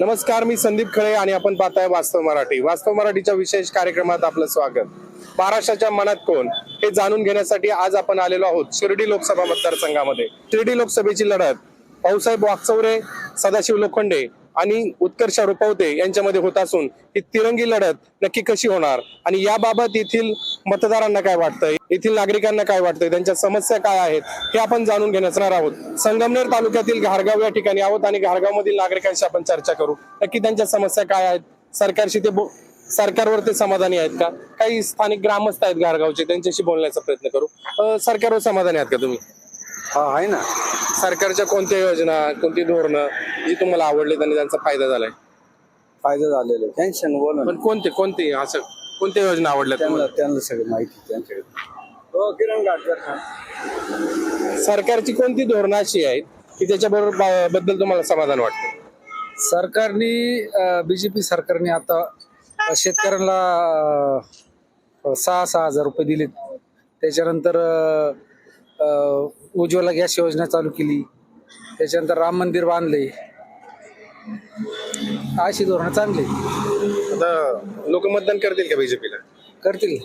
नमस्कार मी संदीप खळे आणि आपण पाहताय वास्तव मराठी. वास्तव मराठीच्या विशेष कार्यक्रमात आपलं स्वागत. महाराष्ट्राच्या मनात कोण? हे जाणून घेण्यासाठी आज आपण आलेलो आहोत शिर्डी लोकसभा मतदारसंघामध्ये. शिर्डी लोकसभेची लढत. भाऊसाहेब वागचौरे सदाशिव लोखंडे आणि उत्कर्ष रुपवते यांच्यामध्ये होत असून ही तिरंगी लढत नक्की कशी होणार? आणि याबाबत येथील मतदारांना काय वाटतंय? येथील नागरिकांना काय वाटतंय? त्यांच्या समस्या काय आहेत? हे आपण जाणून घेणार आहोत. संगमनेर तालुक्यातील घारगाव या ठिकाणी आहोत आणि घारगाव मधील नागरिकांशी आपण चर्चा करू. नक्की त्यांच्या समस्या काय आहेत? सरकारशी ते सरकारवर ते समाधानी आहेत का? काही स्थानिक ग्रामस्थ आहेत घारगावचे त्यांच्याशी बोलण्याचा प्रयत्न करू. सरकारवर समाधानी आहात का तुम्ही? हा आहे ना. सरकारच्या कोणत्या योजना कोणती धोरणं जी तुम्हाला आवडली आणि त्यांचा फायदा झालाय? फायदा झालेला टेन्शन बोला ना. पण कोणते कोणते असं कोणत्या योजना आवडल्या त्यांना तुम्हाला? त्यांना सगळी माहिती त्यांच्याकडे. हो किरण गाडकर सरकारची कोणती धोरणं अशी आहेत की त्याच्याबरोबर बा- बद्दल तुम्हाला समाधान वाटतं? सरकारने बीजेपी सरकारने आता शेतकऱ्यांना अ, सहा सहा हजार रुपये दिलेत. त्याच्यानंतर अ, उज्ज्वला गॅस योजना चालू केली. त्याच्यानंतर राम मंदिर बांधले. अशी धोरणं चांगली आता लोक मतदान करतील का बीजेपीला करतील.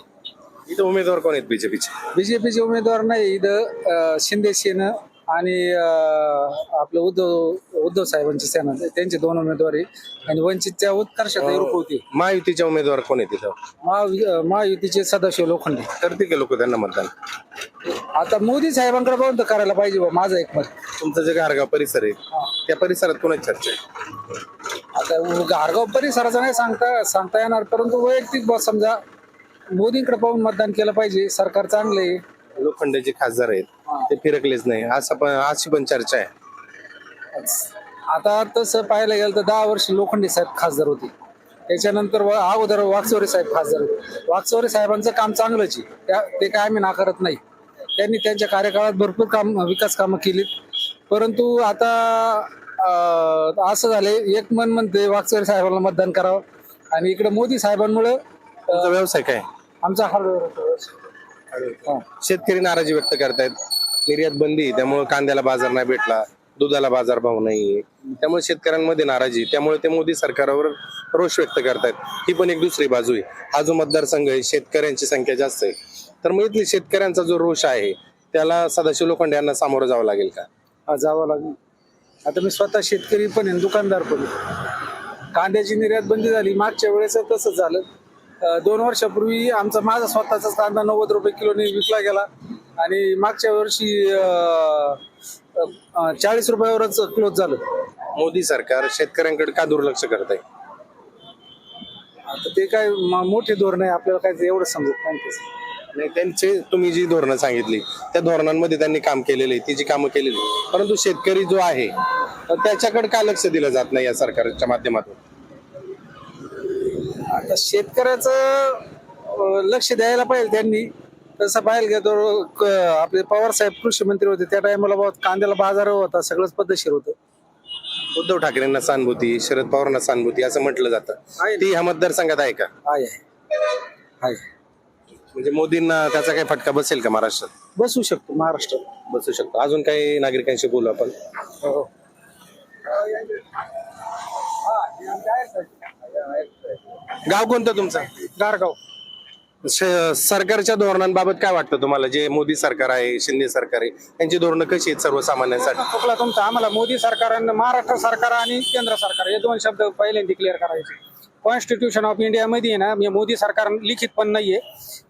इथं उमेदवार कोण आहेत बीजेपीचे बीजेपीचे उमेदवार नाही इथं अ, शिंदे सेना आणि आपलं उद्धव उद्धव साहेबांची सेना त्यांचे दोन उमेदवार आहे आणि वंचितच्या उत्कर्षात होते. महायुतीचे उमेदवार कोण आहेत तिथं? महा महायुतीचे सदाशिव लोखंडे. करतील का लोक त्यांना मतदान. आता मोदी साहेबांकडे पाहून तर करायला पाहिजे बा माझं एक मत. तुमचं जे घारगाव परिसर आहे त्या परिसरात कोणाची चर्चा आहे? आता घारगाव परिसराचं नाही सांगता सांगता येणार परंतु वैयक्तिक बा समजा मोदींकडे पाहून मतदान केलं पाहिजे सरकार चांगलं आहे. लोखंडे जे खासदार आहेत. ते फिरकलेच नाही. असं पण अशी पण चर्चा आहे. आता तसं पाहायला गेलं तर दहा वर्ष लोखंडे साहेब खासदार होते. त्याच्यानंतर व- अगोदर वाकचौरे साहेब खासदार होते. वाकचौरे साहेबांचं काम चांगलंच आहे. त्या ते काय आम्ही नाकारत नाही. त्यांनी त्यांच्या कार्यकाळात भरपूर काम विकास कामं केलीत. परंतु आता अं, असं झालंय एक मन म्हणते वाकचौरे साहेबांना मतदान करावं. आणि इकडे मोदी साहेबांमुळे तुमचा व्यवसाय काय? आमचा हार्डवेअर शेतकरी नाराजी व्यक्त करतायत. निर्यात बंदी त्यामुळे कांद्याला बाजार नाही भेटला दुधाला बाजार भाव नाही त्यामुळे शेतकऱ्यांमध्ये नाराजी त्यामुळे ते मोदी सरकारवर रोष व्यक्त करतायत. ही पण एक दुसरी बाजू आहे. हा जो मतदारसंघ आहे शेतकऱ्यांची संख्या जास्त आहे. तर मग इथली शेतकऱ्यांचा जो रोष आहे त्याला सदाशिव लोखंडे यांना सामोरं जावं लागेल का? हा, जावं लागेल. आता मी स्वतः शेतकरी पण आहे दुकानदार पण कांद्याची निर्यात बंदी झाली मागच्या वेळेस तसंच झालं. दोन वर्षापूर्वी आमचा माझा स्वतःचा कांदा नव्वद रुपये किलोने विकला गेला. आणि मागच्या वर्षी चाळीस रुपयावरच क्लोज झालं मोदी सरकार शेतकऱ्यांकडे का दुर्लक्ष करत आहे आता ते काय मोठे धोरण आहे आपल्याला काय एवढं समजत नाही त्याचं. नाही त्यांचे तुम्ही जी धोरणं सांगितली त्या धोरणांमध्ये त्यांनी काम केलेलं आहे ती जी कामं केलेली आहे. परंतु शेतकरी जो आहे तर त्याच्याकडे का लक्ष दिलं जात नाही या सरकारच्या माध्यमातून आता शेतकऱ्याचं अं, लक्ष द्यायला पाहिजे त्यांनी तसं पाहायला गेलो क- आपले पवार साहेब कृषी मंत्री होते. त्या टायमाला बहुत कांद्याला बाजार होता सगळंच पद्धतशीर होतं. उद्धव ठाकरेंना सहानुभूती शरद पवारांना सहानुभूती असं म्हटलं जातं. आहे. ती ह्या मतदारसंघात आहे का? आहे आहे. आहे. म्हणजे मोदींना त्याचा काही फटका बसेल का महाराष्ट्रात? बसू शकतो महाराष्ट्रात. बसू शकतो. अजून काही नागरिकांशी बोलू आपण? गाव कोणतं तुमचं? गारगाव. सरकारच्या धोरणांबाबत काय वाटतं तुम्हाला? जे मोदी सरकार आहे शिंदे सरकार आहे यांची धोरणं कशी आहेत सर्वसामान्यांसाठी? चुकला तुमचा. आम्हाला मोदी सरकारनं महाराष्ट्र सरकार आणि केंद्र सरकार हे दोन शब्द पहिल्यांदा क्लिअर करायचे. कॉन्स्टिट्यूशन ऑफ इंडियामध्ये आहे ना म्हणजे मोदी सरकार लिखित पण नाहीये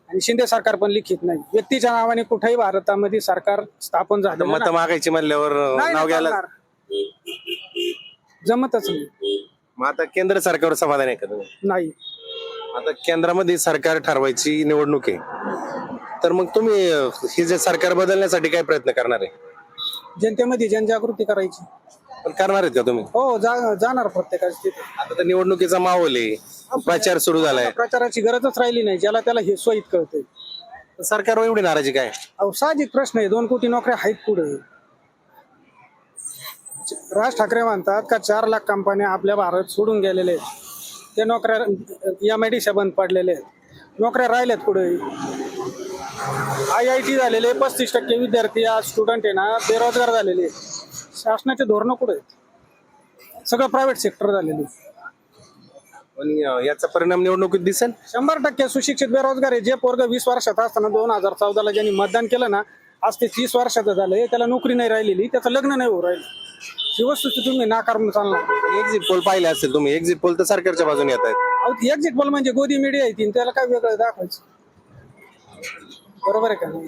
आणि शिंदे सरकार पण लिखित नाही. व्यक्तीच्या नावाने कुठेही भारतामध्ये सरकार स्थापन झालं मत मागायची म्हणल्यावर नाव घ्यायला. जमतच नाही. मग आता केंद्र सरकारवर समाधान आहे का तुम्ही? नाही. आता केंद्रामध्ये सरकार ठरवायची निवडणूक आहे. तर मग तुम्ही हे जे सरकार बदलण्यासाठी काय प्रयत्न करणार आहे? जनतेमध्ये जनजागृती करायची. पण करणार आहेत का तुम्ही? हो जा जाणार प्रत्येकाची तिथे. आता तर निवडणुकीचा माहोल आहे. प्रचार सुरू झालाय प्रचाराची गरजच राहिली नाही. ज्याला त्याला हे सोयीत कळतंय. तर सरकारवर एवढी नाराजी काय? अहो साहजिक प्रश्न आहे. दोन कोटी नोकऱ्या आहेत पुढे. राज ठाकरे म्हणतात का चार लाख कंपन्या आपल्या भारत सोडून गेलेले आहेत. त्या नोकऱ्या एम आय डी बंद पडलेले आहेत. नोकऱ्या राहिल्यात पुढे आय आय टी झालेले पस्तीस टक्के विद्यार्थी आज स्टुडंट आहे ना बेरोजगार झालेले. शासनाचे धोरणं कुठे आहेत? सगळं प्रायव्हेट सेक्टर झालेलं अं, याचा परिणाम निवडणुकीत दिसेल? शंभर टक्के सुशिक्षित बेरोजगार आहे. जे पोरग वीस वर्षात असताना दोन हजार चौदाला ज्यांनी मतदान केलं ना आज ते तीस वर्षाचं झालंय. त्याला नोकरी नाही राहिलेली त्याचं लग्न नाही होऊ राहिलं. ही वस्तुस्थिती तुम्ही नाकारून चालणार. एक्झिट पोल पाहिले असेल तुम्ही. एक्झिट पोल तर सरकारच्या बाजूने येत आहेत. अहो ती एक्झिट बॉल म्हणजे गोदी मीडिया आहे ती त्याला काय वेगळं दाखवायचं? बरोबर आहे का नाही?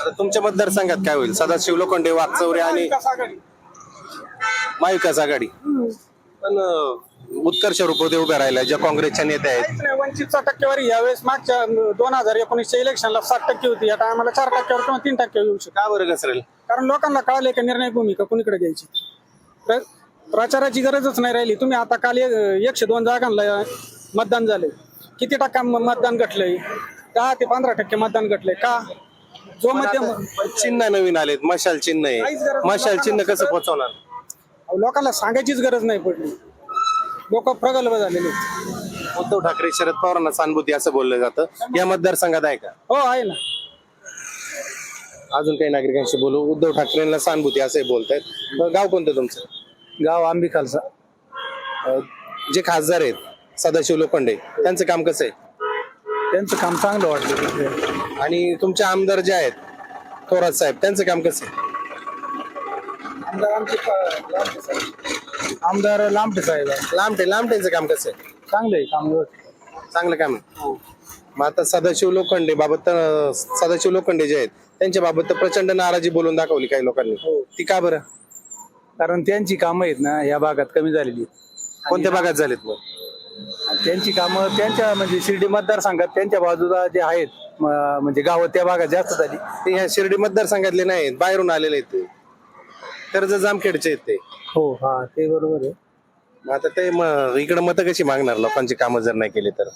आता तुमच्या मतदारसंघात काय होईल? सदाशिव लोखंडे वाकचौरे आणि महाविकास आघाडी. महाविकास आघाडी. पण अं, उत्कर्ष रुपवते उभ्या राहिल्या ज्या काँग्रेसच्या नेत्या आहेत. काहीच नाही वंचितचा टक्केवारी यावेळेस मागच्या दोन हजार एकोणीसच्या इलेक्शनला सात टक्के होती. आता आम्हाला चार टक्क्यावर किंवा तीन टक्के येऊ शकतो. का बरं घसरेल? कारण लोकांना कळाले का निर्णय भूमिका कुणीकडे घ्यायची? प्र- प्रचाराची गरजच नाही राहिली. तुम्ही आता काल एक- एकशे दोन जागांना मतदान झाले. किती टक्का मतदान घटलंय? दहा ते पंधरा टक्के मतदान घटलंय. का? जो मध्यम चिन्ह नवीन आलेत. मशाल चिन्ह आहे. मशाल चिन्ह कसं पोहोचवणार लोकांना सांगायचीच गरज नाही पडली. लोक प्रगल्भ झालेले. उद्धव ठाकरे शरद पवारांना सहानुभूती असं बोललं जातं. या मतदारसंघात आहे का? हो आहे ना. अजून काही नागरिकांशी बोलू? उद्धव ठाकरेंना सहानुभूती असंही बोलतायत. अं, गाव कोणतं तुमचं? गाव आंबी खालसा अं, जे खासदार आहेत सदाशिव लोखंडे त्यांचं काम कसं आहे? त्यांचं काम चांगलं वाटलं तिथे. आणि तुमचे आमदार जे आहेत थोरात साहेब त्यांचं काम कसं आहे? आमदार आमचे प- लांबटे साहेब. आमदार लांबटे साहेब. आहे. लांबटे लांबटेंचं काम कसं आहे? चांगलं आहे काम व्यवस्थित. चांगलं काम आहे. मग आता सदाशिव लोखंडे बाबत सदाशिव लोखंडे जे आहेत त्यांच्या बाबत तर प्रचंड नाराजी बोलून दाखवली काही लोकांनी. ती का बरं? कारण त्यांची कामं आहेत ना या भागात कमी झालेली आहेत. कोणत्या भागात झालेत मग? त्यांची कामं त्यांच्या म्हणजे शिर्डी मतदारसंघात त्यांच्या बाजूला जे आहेत म- म्हणजे गावं त्या भागात जास्त झाली. ते ह्या शिर्डी मतदारसंघातले नाहीत बाहेरून आलेले आहेत ते. कर्ज जामखेडचे आहेत ते. हो हा ते बरोबर आहे. मग आता ते मग इकडे मतं कशी मागणार लोकांची कामं जर नाही केली तर?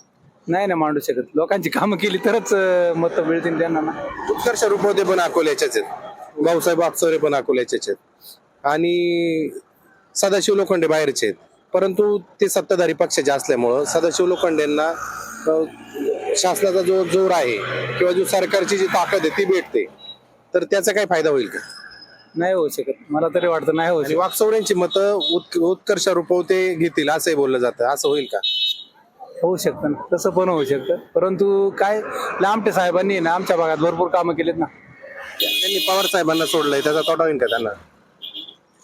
नाही ना मांडू शकत. लोकांची कामं केली तरच मत मिळतील त्यांना ना. उत्कर्ष रुपवते पण अकोल्याच्याच आहेत. भाऊसाहेब आपसोरे पण अकोल्याचेच आहेत. आणि सदाशिव लोखंडे बाहेरचे आहेत. परंतु ते सत्ताधारी पक्षाचे असल्यामुळं सदाशिव लोखंडेंना शासनाचा जो जोर आहे किंवा जो सरकारची जी ताकद आहे ती भेटते. तर त्याचा काय फायदा होईल का? नाही होऊ शकत. मला तरी वाटतं नाही होऊ शकत. वाकचौऱ्यांची मतं उत् उत्कर्ष रुपवते घेतील असंही बोललं जातं. असं होईल का? होऊ शकतं ना. तसं पण होऊ शकतं. परंतु काय लांबटे साहेबांनी ना आमच्या भागात भरपूर कामं केलीत ना. त्यांनी पवार साहेबांना सोडलंय त्याचा तोटा होईल का त्यांना?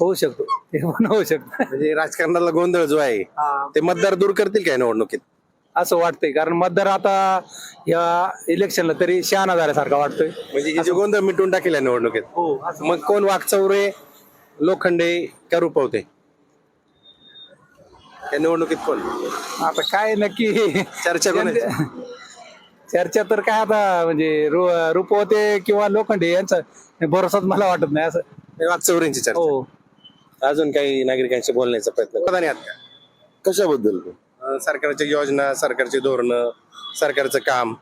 होऊ शकतो. ते पण होऊ शकतं. म्हणजे राजकारणाला गोंधळ जो आहे ते मतदार दूर करतील काय निवडणुकीत? असं वाटतंय कारण मतदार आता या इलेक्शनला तरी शहाणा झाल्यासारखा वाटतोय. म्हणजे हे जे गोंधळ मिटून टाकेल या निवडणुकीत. हो मग कोण वाकचौरे लोखंडे का रुपवते? या निवडणुकीत कोण? आता काय नक्की? चर्चा कोणाची? चर्चा तर काय आता म्हणजे रु- रुपवते किंवा लोखंडे यांचा भरोसाच मला वाटत नाही असं. हे वाकचौऱ्यांची चर्चा. हो. अजून काही नागरिकांशी बोलण्याचा प्रयत्न प्रधानी आहात का कशाबद्दल? अं, सरकारच्या योजना सरकारची धोरणं सरकारचं काम.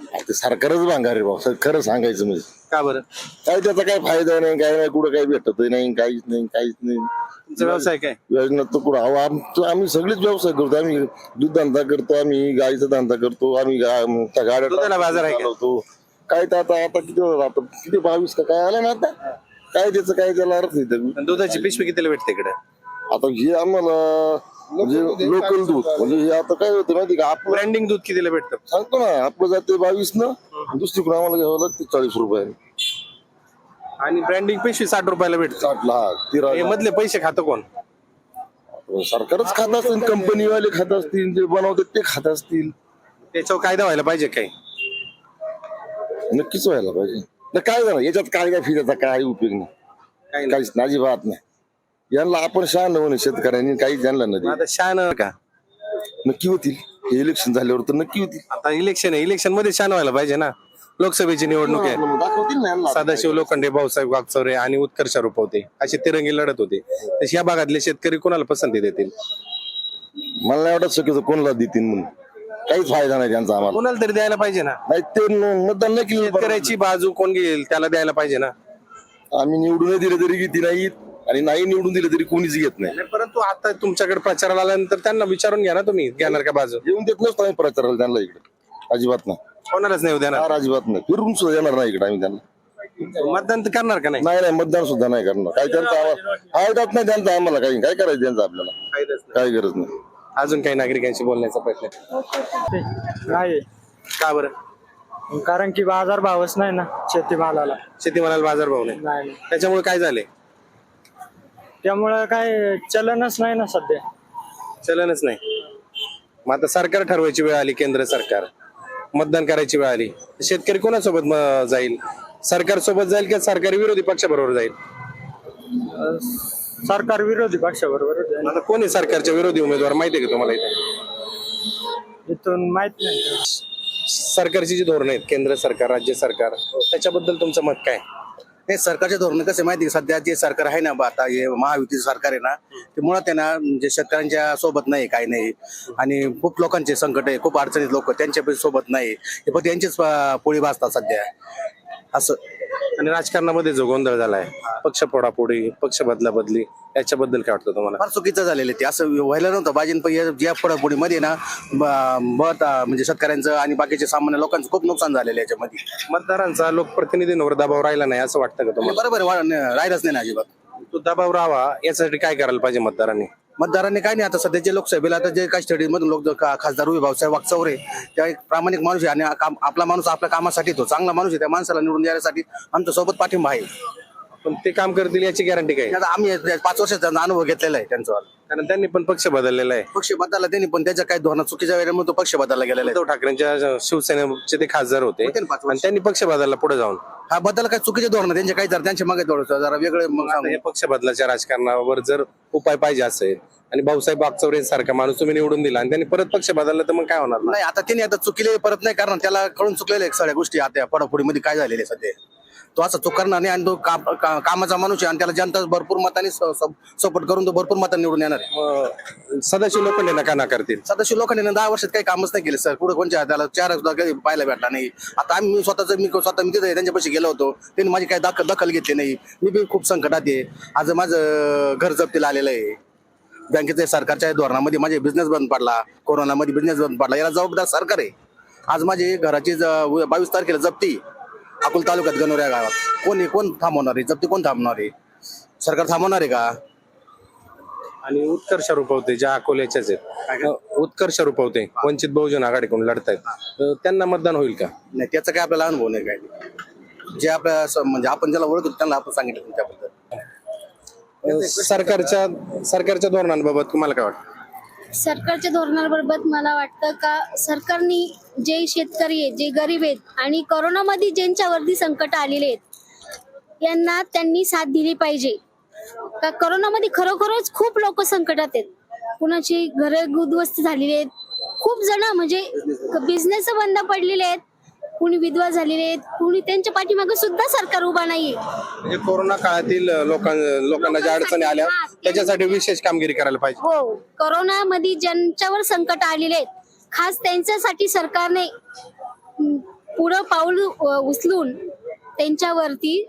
ते सरकारच भांगार रे भाऊ. खरं सांगायचं म्हणजे. का बरं? काय त्याचा काही फायदा नाही काय नाही कुठं काही भेटत नाही काहीच नाही काहीच नाही. तुमचा व्यवसाय काय? योजना तर कुठं आम्ही सगळेच व्यवसाय करतो. आम्ही दूध धंदा करतो आम्ही गाईचा धंदा करतो आम्ही गा- त्या गाड्या दुधाला बाजार आहे का? चालवतो. काय तर आता आता किती आता किती बावीस का काय आलं ना आता? काय त्याचं काय त्याला अर्थ त्याला? आणि दुधाची पिशवी कितीला भेटते इकडे? आता हे आम्हाला म्हणजे लोकल दूध म्हणजे हे आता काय होतं माहिती का? आपलं ब्रँडिंग दूध कितीला भेटतं? सांगतो ना आपलं जाते बावीस न दुसरीकडे आम्हाला घ्यावं लागते चाळीस रुपयाने आणि ब्रँडिंग पिशवी साठ रुपयाला भेटतं. साठ लाख तिरा हे मधले पैसे खातं कोण? सरकारच खात असतील कंपनीवाले खात असतील जे बनवतात ते खात असतील. त्याच्यावर कायदा व्हायला पाहिजे काही? नक्कीच व्हायला पाहिजे. न काय झालं याच्यात काय काय फिरायचा काय उपयोग नाही. काही नाही. काहीच नाजी बात नाही. यांना आपण शहाण म्हणे शेतकऱ्यांनी यांना मग नाही. आता शान का? नक्की होतील. हे इलेक्शन झाल्यावर तर नक्की होतील. आता इलेक्शन आहे. इलेक्शनमध्ये शान व्हायला पाहिजे ना. लोकसभेची निवडणूक आहे. दाखवतील ना यांना. सदाशिव लोखंडे भाऊसाहेब वागचौरे आणि उत्कर्ष रुपवते अशी तिरंगी लढत होते. तशी या भागातले शेतकरी कोणाला पसंती देतील? मला नाही वाटत शक्यतो कोणाला देतील म्हणून. काहीच फायदा नाही त्यांचा आम्हाला. कोणाला तरी द्यायला पाहिजे ना. नाही ते न- मतदान नाही केलं. बरं. शेतकऱ्याची बाजू कोण घेईल त्याला द्यायला पाहिजे ना. आम्ही निवडून दिले तरी घेते नाहीत आणि नाही निवडून दिले तरी कोणीच घेत नाही. नाही, परंतु आता तुमच्याकडे प्रचाराला आल्यानंतर त्यांना विचारून घ्या ना तुम्ही घेणार का बाजू? येऊन देत नसतो आम्ही प्रचाराला त्यांना इकडे. अजिबात नाही. कोणालाच नाही देणार. फार अजिबात नाही. फिरून सुद्धा येणार नाही इकडे आम्ही त्यांना. मतदान तर करणार का नाही? नाही नाही मतदान सुद्धा नाही करणार. काय त्यांचं आम्हाला आवडत नाही त्यांचं आम्हाला काही. काय करायचं त्यांचं आपल्याला? नाही. काही गरज नाही. अजून काही नागरिकांशी बोलण्याचा प्रयत्न नाही. का बरं? कारण की बाजार भावच नाही ना शेतीमालाला. शेतीमालाला बाजारभाव नाही. नाही त्याच्यामुळे काय झाले त्यामुळं काय चलनच नाही ना सध्या. चलनच नाही. मग आता सरकार ठरवायची वेळ आली केंद्र सरकार. मतदान करायची वेळ आली. शेतकरी कोणासोबत म- जाईल? सरकार सोबत जाईल की सरकारी विरोधी पक्षाबरोबर जाईल? सरकार विरोधी पक्षाबरोबर आता कोण आहे सरकारच्या विरोधी उमेदवार माहिती आहे का तुम्हाला इथे? इथून माहीत नाही. सरकारची जी धोरणं आहेत केंद्र सरकार राज्य सरकार त्याच्याबद्दल तुमचं मत काय? हे सरकारचे धोरण कसे माहिती सध्या जे सरकार आहे ना बा आता हे महायुतीचं सरकार आहे ना ते मुळात आहे ना म्हणजे शेतकऱ्यांच्या सोबत नाही काही नाही. आणि खूप लोकांचे संकट आहे खूप अडचणीत लोक त्यांच्या पण सोबत नाही. हे फक्त यांचीच पोळी भाजतात सध्या. असं. आणि राजकारणामध्ये जो गोंधळ झालाय पक्ष फोडाफोडी पक्ष बदला बदली याच्याबद्दल काय वाटतं तुम्हाला? फार चुकीचं झालेलं ते. असं व्हायला नव्हतं. बाजीन पण या- या पुढापुढीमध्ये ना ब- मत अं, म्हणजे शेतकऱ्यांचं आणि बाकीचे सामान्य लोकांचं खूप नुकसान झालेलं आहे याच्यामध्ये. मतदारांचा लोकप्रतिनिधींवर दबाव राहिला नाही असं वाटतं का तुम्हाला? बरोबर आहे, वा- न- राहिलंच नाही ना अजिबात. तो दबाव राहावा यासाठी काय करायला पाहिजे मतदारांनी? मतदारांनी काय नाही आता सध्याच्या लोकसभेला आता जे काही स्टडी मधून लोक खासदार उभे भाऊसाहेब वागचौरे त्या एक प्रामाणिक माणूस आहे आणि काम- आपला माणूस आपल्या कामासाठी तो चांगला माणूस आहे त्या माणसाला निवडून देण्यासाठी आमच्यासोबत पाठिंबा आहे. पण ते काम करतील याची गॅरंटी काय? आता आम्ही या पाच वर्षाचा अनुभव घेतलेला आहे त्यांचा. कारण त्यांनी पण पक्ष बदललेला आहे. पक्ष बदलला त्यांनी पण त्याच्या काही धोरण चुकीच्या वेळेमुळे तो पक्ष बदलला गेलेला उद्धव ठाकरेंच्या शिवसेनेचे ते खासदार होते. होते ना पाच वर्ष. आणि त्यांनी पक्ष बदलला पुढे जाऊन. आहे हा बदल काही चुकीचे धोरण? त्यांचे काही जर त्यांच्या मागे थोडं जरा वेगळे मग आता हे पक्ष बदलाच्या राजकारणावर जर उपाय पाहिजे असेल आणि भाऊसाहेब बागचौरे सारखा माणूस तुम्ही निवडून दिला आणि त्यांनी परत पक्ष बदलला तर मग काय होणार? ना? नाही आता त्यांनी आता चुकीले परत नाही करणार. त्याला कळून चुकलेले सगळ्या गोष्टी. आता पडापुडीमध्ये काय झालेले सध्या? तो असा चूक करणार नाही आणि तो काम- का- कामाचा माणूस आहे आणि त्याला जनता भरपूर मताने सपोर्ट करून तो भरपूर मतांनी निवडून येणार आहे. मग सदाशिव लोखंडे नका नाकारतील सदस्य लोकांनी ना दहा वर्षात काही कामच नाही केले सर. पुढे कोणच्या त्याला चार सुद्धा काही पाहायला भेटला नाही. आता आम्ही मी स्वतःच मी स्वतः मी तिथे त्यांच्यापाशी गेलो होतो. त्यांनी माझी काही दखल दखल घेतली नाही. मी बी खूप संकटात आहे. आज माझं घर जप्तीला आलेलं आहे. बँकेच्या सरकारच्या धोरणामध्ये माझे बिझनेस बंद पडला. कोरोनामध्ये बिझनेस बंद पडला. याला जबाबदार सरकार आहे. आज माझी घराची ज- बावीस तारखेला जप्ती. अकोल तालुक्यात गणोऱ्या गावात. कोण आहे कोण थांबवणार आहे? जप्ती कोण थांबवणार आहे? सरकार थांबवणार आहे का? आणि उत्कर्ष रुपवते ज्या अकोल्याच्याच आहेत. उत्कर्ष रुपवते. वंचित बहुजन आघाडीकडून लढतायत. त्यांना मतदान होईल का? नाही त्याचा काय आपल्याला अनुभव नाही काय जे आपल्या म्हणजे आपण ज्याला ओळखतो त्यांना आपण सांगितलं त्याबद्दल सरकारच्या सरकारच्या धोरणांबाबत तुम्हाला काय वाटतं? सरकारच्या धोरणाबाबत मला वाटतं का सरकारने जे शेतकरी आहेत जे गरीब आहेत आणि करोनामध्ये ज्यांच्यावरती संकट आलेले आहेत यांना त्यांनी साथ दिली पाहिजे. का करोनामध्ये खरोखरच खूप लोक संकटात आहेत. कुणाची घरं उद्ध्वस्त झालेली आहेत. खूप जण म्हणजे बिझनेस बंद पडलेले आहेत. कुणी विधवा झालेले आहेत कुणी त्यांच्या पाठीमागे सुद्धा सरकार उभा नाहीये. म्हणजे कोरोना काळातील लोकां लोकांना ज्या अडचणी आल्या त्याच्यासाठी विशेष कामगिरी करायला पाहिजे. हो कोरोनामध्ये ज्यांच्यावर संकट आलेले आहेत खास त्यांच्यासाठी सरकारने पुढं पाऊल उचलून त्यांच्यावरती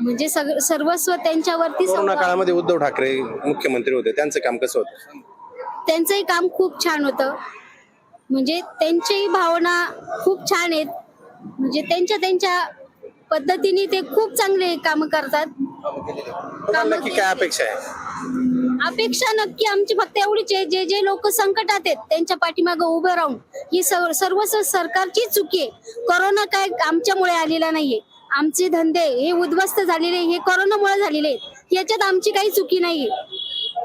म्हणजे सर्वस्व त्यांच्यावरती कोरोना. काळामध्ये उद्धव ठाकरे मुख्यमंत्री होते त्यांचं काम कसं होतं? त्यांचंही काम खूप छान होतं. म्हणजे त्यांच्याही भावना खूप छान आहेत. म्हणजे त्यांच्या त्यांच्या पद्धतीने ते खूप चांगले काम करतात. तुम्हाला नक्की काय अपेक्षा आहे? अपेक्षा नक्की आमची फक्त एवढीच आहे. जे जे लोक संकटात आहेत त्यांच्या पाठीमागे उभे राहून ही सर्व सरकारची चुकी आहे. कोरोना काय आमच्यामुळे आलेला नाहीये. आमचे धंदे हे उद्ध्वस्त झालेले हे कोरोनामुळे झालेले आहेत. याच्यात आमची काही चुकी नाहीये.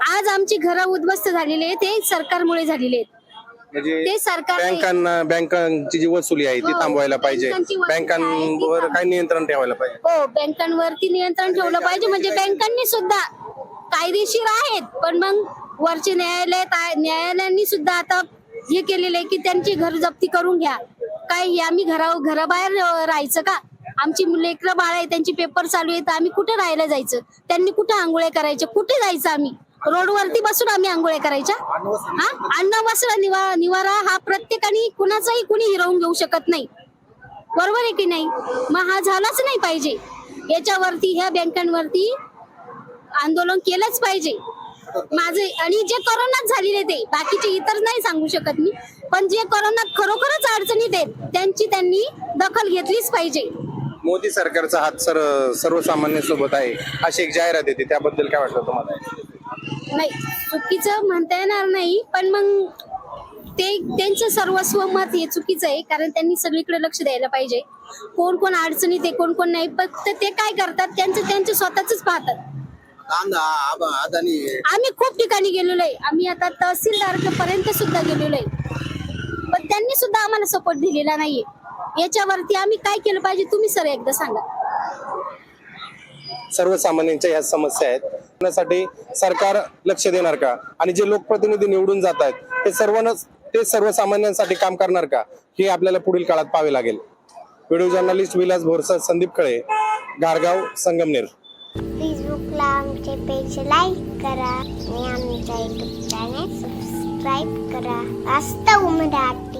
आज आमची घरं उद्ध्वस्त झालेली आहेत ते सरकारमुळे झालेले आहेत. ते सरकार बँकांना बँकांची जी वसुली आहे ती हो, थांबवायला पाहिजे. बँकांची वसुली आहे ती बँकांवर काय नियंत्रण ठेवायला पाहिजे. हो बँकांवरती नियंत्रण ठेवलं पाहिजे. म्हणजे बँकांनी सुद्धा कायदेशीर आहेत पण मग वरचे न्यायालय न्यायालयांनी सुद्धा आता हे केलेलं आहे की त्यांची घर जप्ती करून घ्या. काय हे आम्ही घरा घराबाहेर अं, राहायचं का? आमची लेकरं बाळ आहे त्यांची पेपर चालू आहे तर आम्ही कुठे राहायला जायचं? त्यांनी कुठे आंघोळ्या करायच्या? कुठे जायचं आम्ही? रोडवरती बसून आम्ही आंघोळ्या करायच्या. हा? अन्न वस्त्र निवा निवारा हा प्रत्येकाने कुणाचाही कुणी हिरवून घेऊ शकत नाही. बरोबर आहे की नाही? मग हा झालाच नाही पाहिजे. याच्यावरती ह्या बँकांवरती आंदोलन केलंच पाहिजे. माझे आणि जे करोनात झालेले ते बाकीचे इतर नाही सांगू शकत मी. पण जे कोरोनात खरोखरच अडचणीत आहेत त्यांची त्यांनी दखल घेतलीच पाहिजे. मोदी सरकारचा हात सर सर्वसामान्य सोबत आहे अशी एक जाहिरात येते त्याबद्दल काय वाटतं तुम्हाला? नाही चुकीचं म्हणता येणार नाही पण मग ते त्यांचं सर्वस्व मत हे चुकीचं आहे कारण त्यांनी सगळीकडे लक्ष द्यायला पाहिजे. कोण कोण अडचणीत आहे कोण कोण नाही फक्त ते काय करतात त्यांचं त्यांचं स्वतःच पाहतात. आंदा आबा अदानी. आम्ही खूप ठिकाणी गेलेलो आहे. आम्ही आता तहसीलदार पर्यंत सुद्धा गेलेलो आहे. पण त्यांनी सुद्धा आम्हाला सपोर्ट दिलेला नाहीये. याच्यावरती आम्ही काय केलं पाहिजे तुम्ही सर एकदा सांगा. सर्वसामान्यांच्या ह्या समस्या आहेत. करण्यासाठी सरकार लक्ष देणार का? आणि जे लोकप्रतिनिधी निवडून जात आहेत ते सर्वांना ते सर्वसामान्यांसाठी काम करणार का? हे आपल्याला पुढील काळात पाहावे लागेल. Video journalist Vilas Bhorsa Sandeep Khale Gargaon Sangamner. फेसबुकला आमचे पेज लाईक करा आणि आमच्या युट्यूब चॅनल सबस्क्राईब करा. वास्तव मराठी